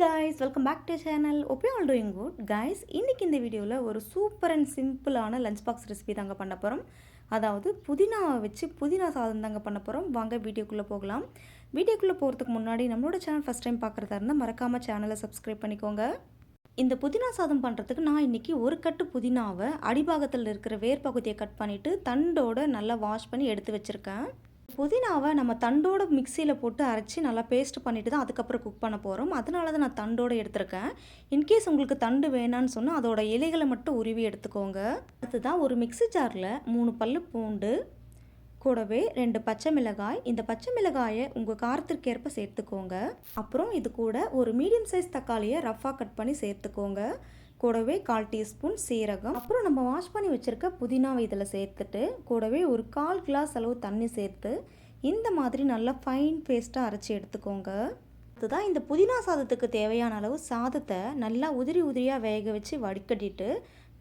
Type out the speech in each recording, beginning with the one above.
Guys welcome back to channel ஒப்பே all doing good guys இன்றைக்கி இந்த வீடியோவில் ஒரு சூப்பர் அண்ட் சிம்பிளான லஞ்ச் பாக்ஸ் ரெசிபி தாங்க பண்ண போகிறோம் அதாவது புதினாவை வச்சு புதினா சாதம் தாங்க பண்ண போகிறோம் வாங்க வீடியோக்குள்ளே போகலாம். வீடியோக்குள்ளே போகிறதுக்கு முன்னாடி நம்மளோட சேனல் ஃபஸ்ட் டைம் பார்க்குறதா இருந்தால் மறக்காமல் சேனலை சப்ஸ்கிரைப் பண்ணிக்கோங்க. இந்த புதினா சாதம் பண்ணுறதுக்கு நான் இன்றைக்கி ஒரு கட்டு புதினாவை அடிபாகத்தில் இருக்கிற வேர் பகுதியை கட் பண்ணிவிட்டு தண்டோட நல்லா வாஷ் பண்ணி எடுத்து வச்சுருக்கேன். புதினாவை நம்ம தண்டோட மிக்சியில் போட்டு அரைச்சி நல்லா பேஸ்ட் பண்ணிவிட்டு தான் அதுக்கப்புறம் குக் பண்ண போகிறோம் அதனால தான் நான் தண்டோடு எடுத்திருக்கேன். இன்கேஸ் உங்களுக்கு தண்டு வேணான்னு சொன்னால் அதோட இலைகளை மட்டும் உருவி எடுத்துக்கோங்க. அதுதான் ஒரு மிக்சி ஜாரில் மூணு பல் பூண்டு கூடவே ரெண்டு பச்சை மிளகாய். இந்த பச்சை மிளகாயை உங்கள் காரத்திற்கேற்ப சேர்த்துக்கோங்க. அப்புறம் இது கூட ஒரு மீடியம் சைஸ் தக்காளியை ரஃபாக கட் பண்ணி சேர்த்துக்கோங்க. கூடவே கால் டீஸ்பூன் சீரகம். அப்புறம் நம்ம வாஷ் பண்ணி வச்சுருக்க புதினாவை இதில் சேர்த்துட்டு கூடவே ஒரு கால் கிளாஸ் அளவு தண்ணி சேர்த்து இந்த மாதிரி நல்லா ஃபைன் பேஸ்ட்டாக அரைச்சி எடுத்துக்கோங்க. அதுதான் இந்த புதினா சாதத்துக்கு தேவையான அளவு சாதத்தை நல்லா உதிரி உதிரியாக வேக வச்சு வடிகட்டிட்டு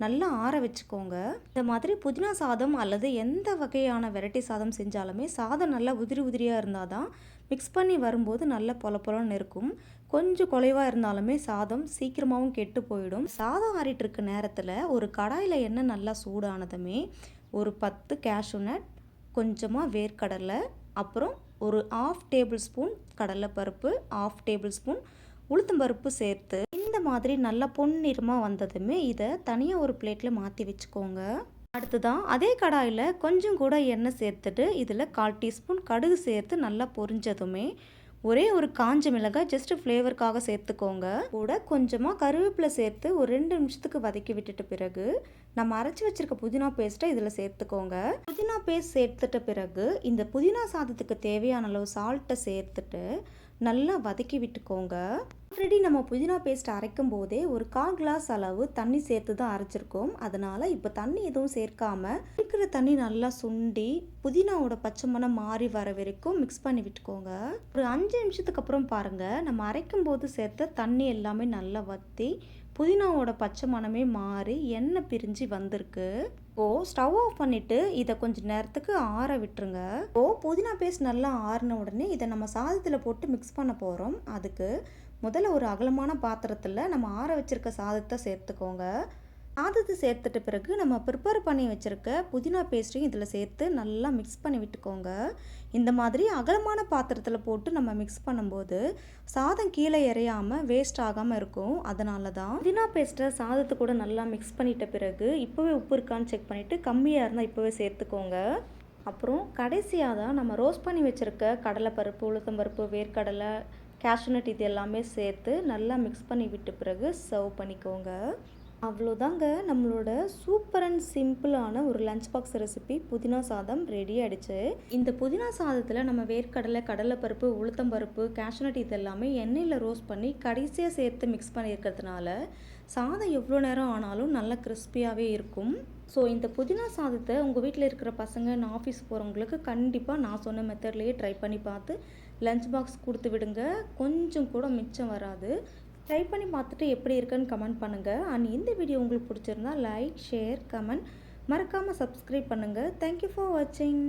நல்லா ஆற வச்சுக்கோங்க. இந்த மாதிரி புதினா சாதம் அல்லது எந்த வகையான வெரைட்டி சாதம் செஞ்சாலுமே சாதம் நல்லா உதிரி உதிரியாக இருந்தால் தான் மிக்ஸ் பண்ணி வரும்போது நல்லா பொலப்பொலன்னு இருக்கும். கொஞ்சம் குலைவாக இருந்தாலுமே சாதம் சீக்கிரமாகவும் கெட்டு போயிடும். சாதம் ஆறிட்டுருக்க நேரத்தில் ஒரு கடாயில் எண்ணெய் நல்லா சூடானதுமே ஒரு பத்து கேஷ்யூ நட் கொஞ்சமாக வேர்க்கடலை அப்புறம் ஒரு ஆஃப் டேபிள் ஸ்பூன் கடலைப்பருப்பு ஆஃப் டேபிள் ஸ்பூன் உளுத்தம்பருப்பு சேர்த்து மாதிரி நல்லா பொன்னிறமாக வந்ததுமே இதை தனியாக ஒரு பிளேட்டில் மாற்றி வச்சுக்கோங்க. அடுத்ததான் அதே கடாயில் கொஞ்சம் கூட எண்ணெய் சேர்த்துட்டு இதில் கால் டீஸ்பூன் கடுகு சேர்த்து நல்லா பொரிஞ்சதுமே ஒரே ஒரு காஞ்ச மிளகாய் ஜஸ்ட் ஃப்ளேவருக்காக சேர்த்துக்கோங்க. கூட கொஞ்சமாக கருவேப்பிலை சேர்த்து ஒரு ரெண்டு நிமிஷத்துக்கு வதக்கி விட்டுட்ட பிறகு நம்ம அரைச்சி வச்சிருக்க புதினா பேஸ்ட்டை இதில் சேர்த்துக்கோங்க. புதினா பேஸ்ட் சேர்த்துட்ட பிறகு இந்த புதினா சாதத்துக்கு தேவையான அளவு சால்ட்டை சேர்த்துட்டு நல்லா வதக்கி விட்டுக்கோங்க. ஆல்ரெடி நம்ம புதினா பேஸ்ட் அரைக்கும் போதே ஒரு கால் கிளாஸ் அளவு தண்ணி சேர்த்து தான் அரைச்சிருக்கோம். அதனால் இப்போ தண்ணி எதுவும் சேர்க்காம இருக்கிற தண்ணி நல்லா சுண்டி புதினாவோட பச்சை மணம் மாறி வர வரைக்கும் மிக்ஸ் பண்ணி விட்டுக்கோங்க. ஒரு அஞ்சு நிமிஷத்துக்கு அப்புறம் பாருங்கள் நம்ம அரைக்கும் போது சேர்த்த தண்ணி எல்லாமே நல்லா வற்றி புதினாவோட பச்சை மணமே மாறி எண்ணெய் பிரிஞ்சு வந்திருக்கு. ஓ ஸ்டவ் ஆஃப் பண்ணிவிட்டு இதை கொஞ்சம் நேரத்துக்கு ஆற விட்டுருங்க. ஓ புதினா பேஸ்ட் நல்லா ஆறின உடனே இதை நம்ம சாதத்தில் போட்டு மிக்ஸ் பண்ண போகிறோம் அதுக்கு முதல்ல ஒரு அகலமான பாத்திரத்தில் நம்ம ஆற வச்சுருக்க சாதத்தை சேர்த்துக்கோங்க. சாதத்தை சேர்த்துட்ட பிறகு நம்ம ப்ரிப்பேர் பண்ணி வச்சுருக்க புதினா பேஸ்ட்டையும் இதில் சேர்த்து நல்லா மிக்ஸ் பண்ணி விட்டுக்கோங்க. இந்த மாதிரி அகலமான பாத்திரத்தில் போட்டு நம்ம மிக்ஸ் பண்ணும்போது சாதம் கீழே இறையாமல் வேஸ்ட் ஆகாமல் இருக்கும். அதனால தான் புதினா பேஸ்ட்டை சாதத்தை கூட நல்லா மிக்ஸ் பண்ணிட்ட பிறகு இப்போவே உப்பு இருக்கான்னு செக் பண்ணிவிட்டு கம்மியாக இருந்தால் இப்போவே சேர்த்துக்கோங்க. அப்புறம் கடைசியாக தான் நம்ம ரோஸ்ட் பண்ணி வச்சுருக்க கடலைப்பருப்பு உளுத்தம்பருப்பு வேர்க்கடலை கேஷ்யூநட் இது எல்லாமே சேர்த்து நல்லா மிக்ஸ் பண்ணி விட்ட பிறகு சர்வ் பண்ணிக்கோங்க. அவ்வளோதாங்க நம்மளோட சூப்பர் அண்ட் சிம்பிளான ஒரு லஞ்ச் பாக்ஸ் ரெசிபி புதினா சாதம் ரெடி ஆகிடுச்சு இந்த புதினா சாதத்தில் நம்ம வேர்க்கடலை கடலைப்பருப்பு உளுத்தம்பருப்பு கேஷ்னட் இது எல்லாமே எண்ணெயில் ரோஸ்ட் பண்ணி கடைசியாக சேர்த்து மிக்ஸ் பண்ணியிருக்கிறதுனால சாதம் எவ்வளோ நேரம் ஆனாலும் நல்லா கிறிஸ்பியாகவே இருக்கும். ஸோ இந்த புதினா சாதத்தை உங்கள் வீட்டில் இருக்கிற பசங்க நான் ஆஃபீஸ் போகிறவங்களுக்கு கண்டிப்பாக நான் சொன்ன மெத்தட்லேயே ட்ரை பண்ணி பார்த்து லஞ்ச் பாக்ஸ் கொடுத்து விடுங்க. கொஞ்சம் கூட மிச்சம் வராது. ட்ரை பண்ணி பார்த்துட்டு எப்படி இருக்குன்னு கமெண்ட் பண்ணுங்கள் அண்ட் இந்த வீடியோ உங்களுக்கு பிடிச்சிருந்தா லைக் ஷேர் கமெண்ட் மறக்காமல் சப்ஸ்கிரைப் பண்ணுங்கள் தேங்க்யூ ஃபார் வாட்சிங்